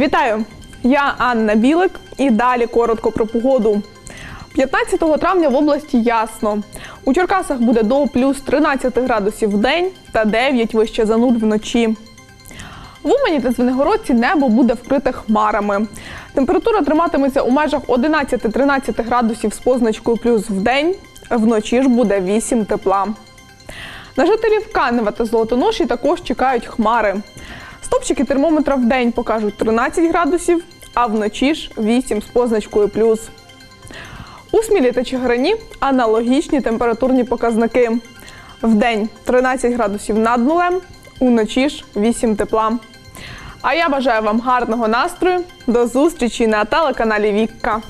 Вітаю! Я Анна Білик і далі коротко про погоду. 15 травня в області ясно. У Черкасах буде до плюс 13 градусів в день та 9 вище за нуль вночі. В Умані та Звенигородці небо буде вкрите хмарами. Температура триматиметься у межах 11-13 градусів з позначкою плюс в день, вночі ж буде 8 тепла. На жителів Канева та Золотоноші також чекають хмари. Стопчики термометра в день покажуть 13 градусів, а вночі ж 8 з позначкою плюс. У Смілі та Чигирині аналогічні температурні показники. В день 13 градусів над нулем, уночі ж 8 тепла. А я бажаю вам гарного настрою. До зустрічі на телеканалі Вікка.